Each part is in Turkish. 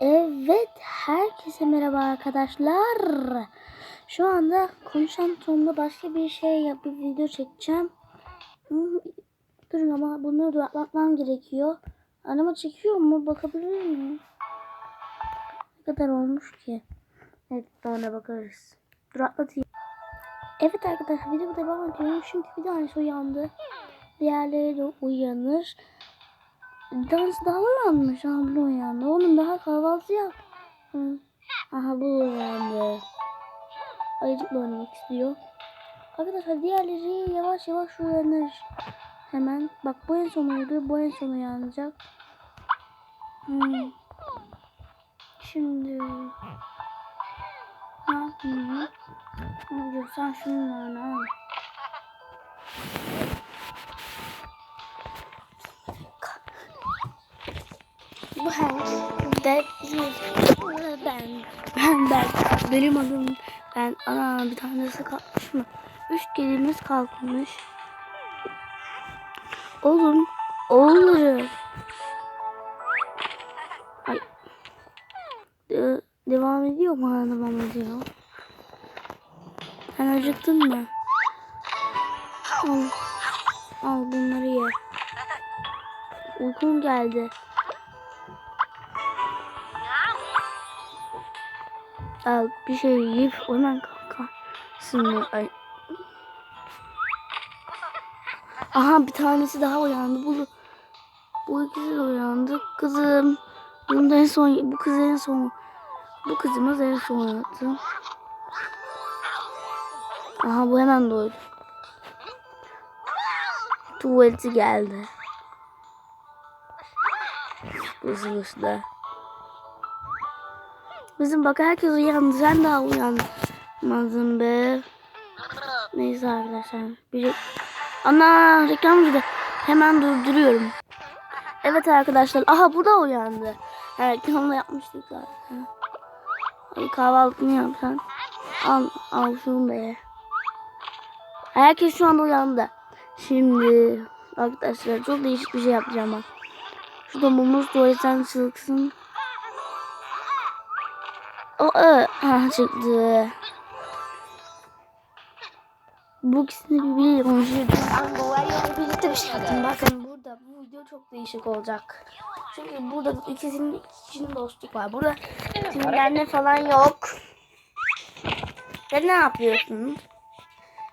Evet, herkese merhaba arkadaşlar. Şu anda konuşan tonda başka bir şey yapıp video çekeceğim. Hmm, Durun ama bunu duraklatmam gerekiyor. Arama çekiyor mu? Bakabilir miyim? Ne kadar olmuş ki? Evet, sonra bakarız. Duraklatayım. Evet arkadaşlar, video devam ediyorum. Çünkü bir tanesi uyandı. Diğerleri de uyanır. Dans daha uyanmış. Abla uyandı. Oğlum daha kahvaltı yap. Hı. Aha bu uyandı. Ayıcıkla oynamak istiyor. Arkadaşlar diğerleri yavaş yavaş uyanır. Hemen. Bak bu en son uyudu. Bu en son uyanacak. Hmm. Şimdi ne yapayım? Sen şunları al. Hank. Ben, ben, ben, ben. Benim adım ben. Ana bir tanesi kalkmış mı? Üç kelimiz kalkmış. Oğlum, oğulları. Ay. De- devam ediyor mu? Ha, devam ediyor. Sen acıktın mı? Al. Al bunları ye. Uykum geldi. Al bir şey yiyip hemen kalkarsın. Ay. Aha bir tanesi daha uyandı. Bu bu ikisi de uyandı. Kızım. Bunu da en son bu kız en son bu kızımız en son uyandı. Aha bu hemen doydu. Tuvaleti geldi. Bu sınıfta. Bizim bak herkes uyandı. Sen daha uyanmadın be. Neyse arkadaşlar. Bir... Ana reklam girdi. Hemen durduruyorum. Evet arkadaşlar. Aha bu da uyandı. Evet reklamda yapmıştık zaten. Hadi kahvaltını yap sen. Al, al şunu be. Herkes şu anda uyandı. Şimdi arkadaşlar çok değişik bir şey yapacağım bak. Şurada mumuz tuvaletten çıksın. O ö, ha çıktı. Bu ikisini birbiriyle konuşuyor. Birlikte bir şey yaptım. Bakın burada bu video çok değişik olacak. Çünkü burada ikisinin ikisinin dostluk var. Burada sinirlenme falan yok. Sen ne yapıyorsun?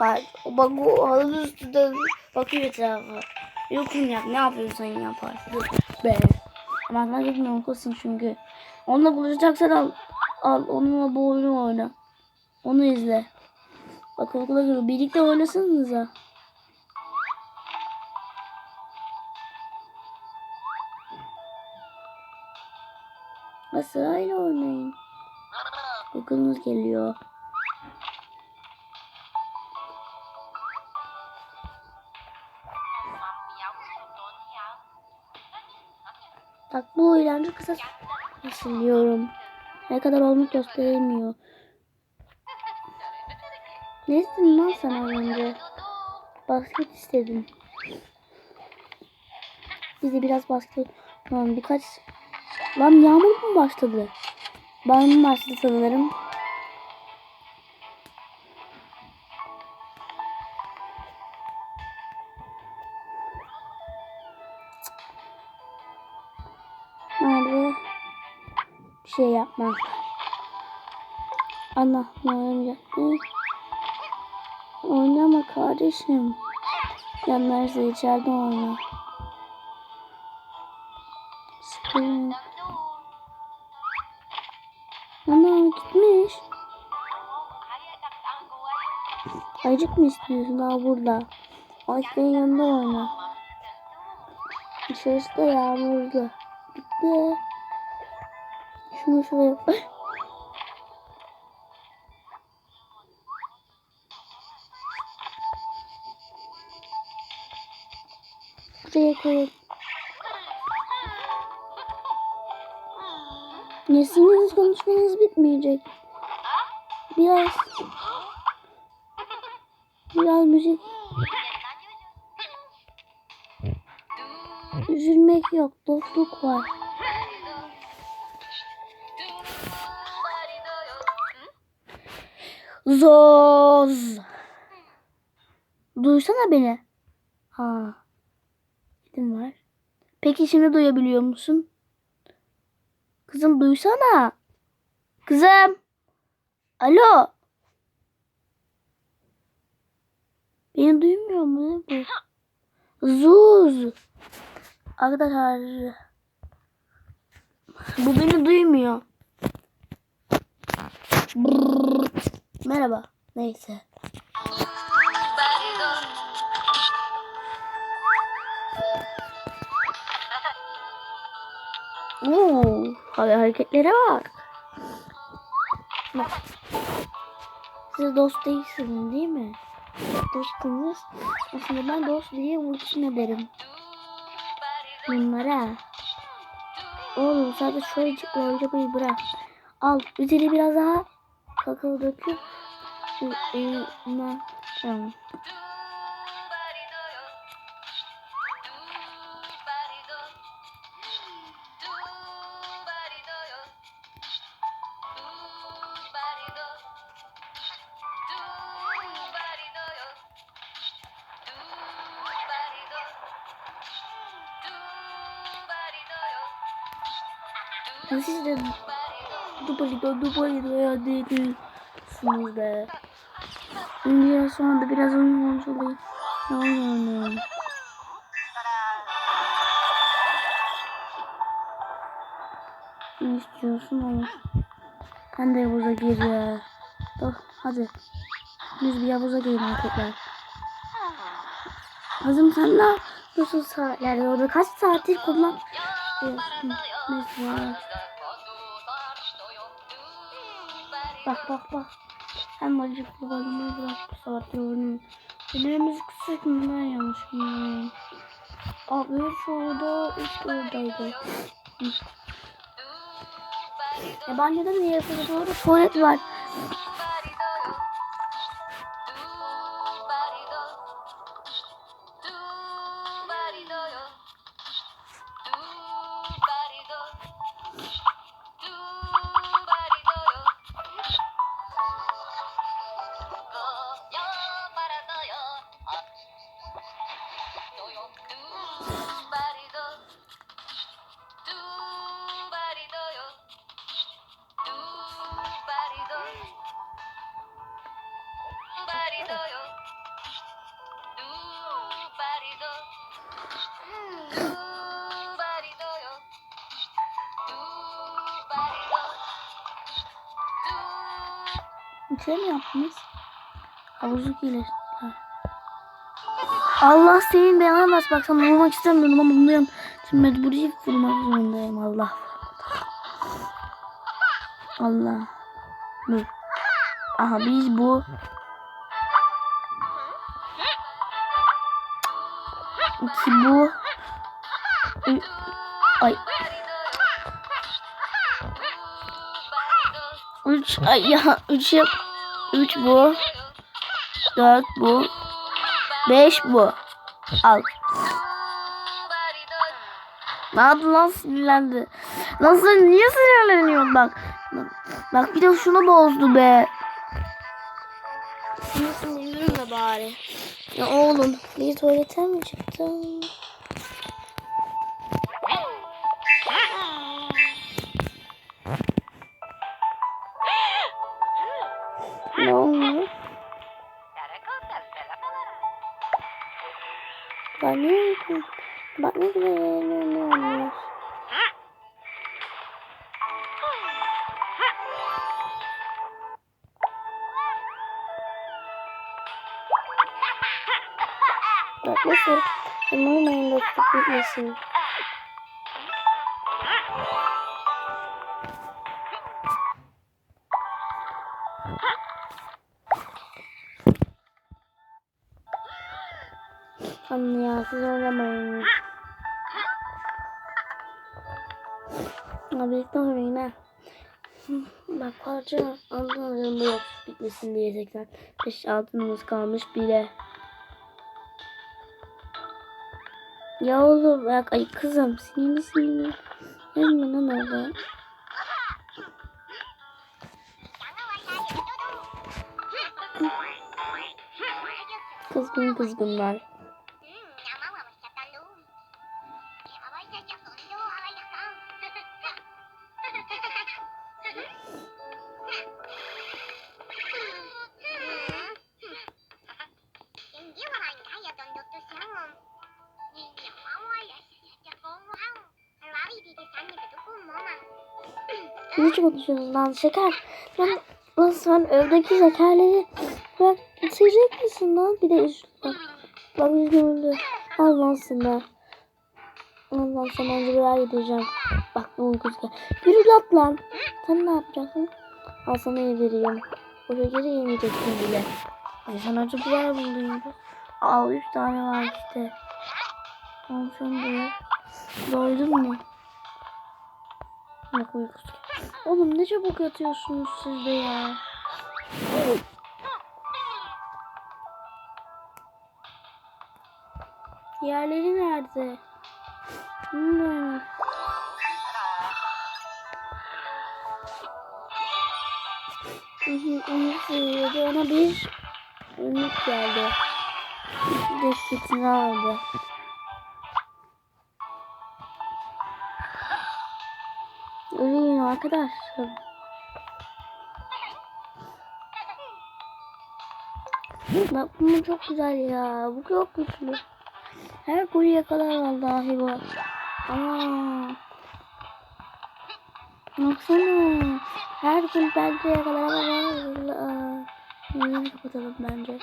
Bak, bak o halı üstünde bakıyor etrafa. Yokum yap. Ne yapıyorsun sen yaparsın? Be. Ama sen gitmiyorum kızsın çünkü. Onunla buluşacaksan al. Al onunla bu oyunu oyna. Onu izle. Bak okula giriyor. Birlikte oynasanıza. Ha, sırayla oynayın. Okulunuz geliyor. Bak bu eğlence kısa düşünüyorum. Ne kadar olmuş gösterilmiyor. Ne istedin lan sen az önce? Basket istedim. Bize biraz basket... Lan birkaç... Lan yağmur mu başladı? Ben başladı sanırım. Şey yapmam. Ana ne? Oynama kardeşim. Yanlarsa içeride oyna. Sıkıyorum. Ana gitmiş. Ayıcık mı istiyorsun? Daha burada. Ayıcıkların yanında oyna. Dışarısı da yağmurlu. Bitti. Şunu şuraya... Buraya koyalım. Nesiniz konuşmanız bitmeyecek. Biraz biraz müzik üzülmek yok dostluk var. Zoz. Duysana beni. Ha. Gidin var. Peki şimdi duyabiliyor musun? Kızım duysana. Kızım. Alo. Beni duymuyor mu bu? Zuz. Arkadaşlar. Bu beni duymuyor. Brrr. Merhaba. Neyse. Oo, hadi hareketlere bak. Bak. Siz dost değilsiniz değil mi? Dostunuz. Aslında ben dost diye vursun ederim. Bunlara. Oğlum sadece şöyle çıkıyor bırak. Al üzeri biraz daha kakao döküp e, e, na, tamam. Ya Siz de dubalido dubalido ya değilsiniz be. Ya sonra da biraz oyun olmuş olayım. Ne oynuyorum? Ne istiyorsun oğlum? Ben de havuza gir ya. Hadi. Biz bir havuza girelim tekrar. Kızım sen ne yapıyorsun saatlerde orada? Kaç saattir kullan? Mesela. Bak bak bak. Hem acıklı balımı bıraktı saattir oyunu. Ellerimiz kısık mı ben yanlış mı? Abi orada, üç oradaydı. Banyoda niye yapıyoruz? Orada tuvalet var. Şey mi yaptınız? Havuzu iyileştirdiler. Allah senin belanı bas bak sana vurmak istemiyordum ama bunu Şimdi mecburi vurmak zorundayım Allah. Allah. Dur. Aha biz bu. İki bu. Ay. Üç ay ya üç yap. Üç bu. Dört bu. Beş bu. Al. Ne yaptı lan sinirlendi. Nasıl niye sinirleniyorsun bak. Bak bir de şunu bozdu be. Sinirlenme bari. Ya oğlum bir tuvalete mi çıktın? Bak nasıl? Umarım dostluk bitmesin. Anne ya siz oynamayın. parça aldım. Bu yok bitmesin diye tekrar. 5 altınımız kalmış bile. Ya oğlum bak ay kızım sinirli sinirli. Gelme lan orada. Kızgın kızgınlar. Ne konuşuyorsun lan şeker? Lan, lan sen evdeki şekerleri bırak bitirecek misin lan? Bir de üst, bak, bak üzgünlü. Al lan sana. Al lan sana önce biber yedireceğim. Bak bu uykusu gel. Yürü yat lan. Sen ne yapacaksın? Al sana yedireyim. O şekeri yemeyeceksin bile. Ay sana acı biber buldum. Al üç tane var işte. Al şunu da. Doydun mu? Yok uykusu. Oğlum ne çabuk yatıyorsunuz siz de ya. Diğerleri nerede? Uyuyordu ona bir ümit geldi. Destekini aldı. Uyuyun arkadaşlar. Bak bu çok güzel ya. Bu çok güçlü. Her kuyuya kadar vallahi bu. Ama Baksana. Her pencereye kadar var. Yayını kapatalım bence.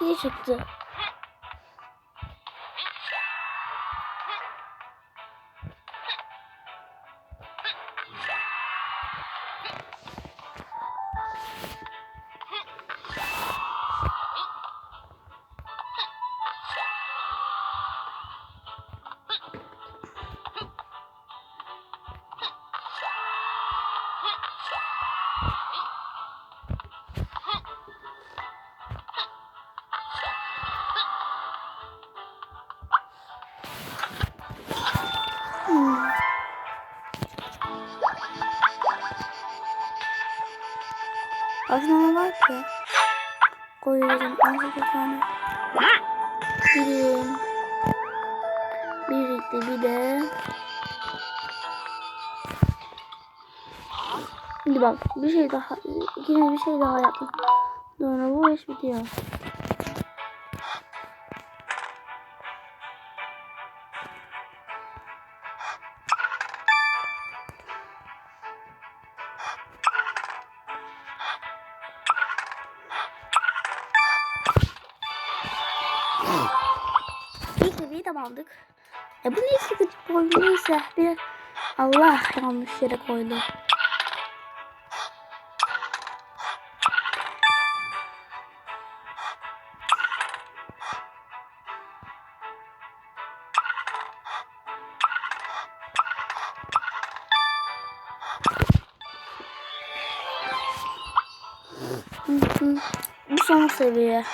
一直不 Kaç tane var ki? Koyuyorum 18 tane. Birim. Birikti bir de. Şimdi bak bir şey daha yine bir şey daha yaptım. Sonra bu iş bitiyor. Seviyeyi tamamladık. E bu ne sıkıcı boy neyse bir Allah yanlış yere koydu. Hı hı. Bu son seviye.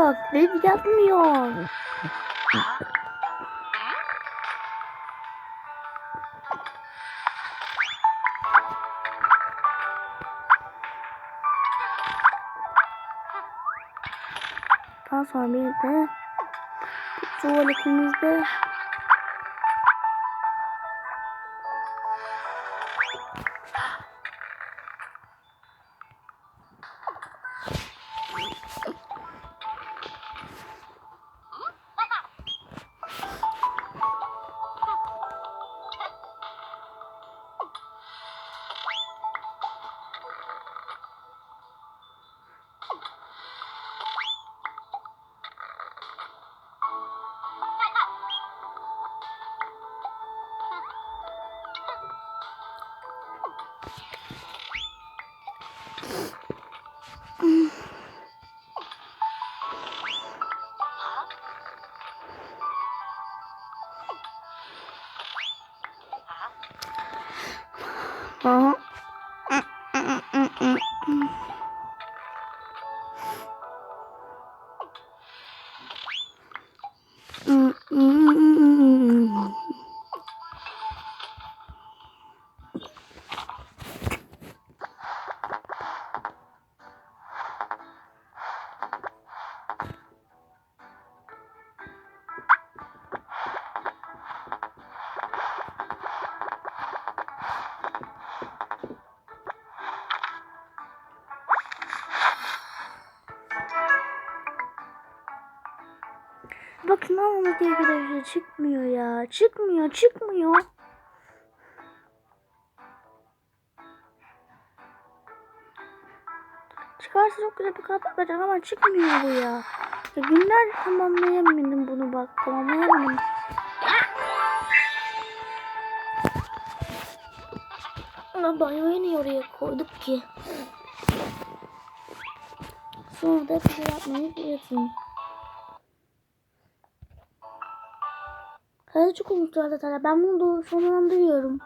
yok. Benim yapmıyor. Daha sonra bir de tuvaletimizde çıkmıyor ya. Çıkmıyor, çıkmıyor. Çıkarsa çok güzel bir kalp yapacak ama çıkmıyor bu ya. ya günler tamamlayamadım bunu bak. Tamamlayamadım. Ama banyoyu niye oraya koyduk ki? Sonra da bir şey yapmayı biliyorsun. Kaya çok olmuştu zaten. Ben bunu doğru sonlandırıyorum.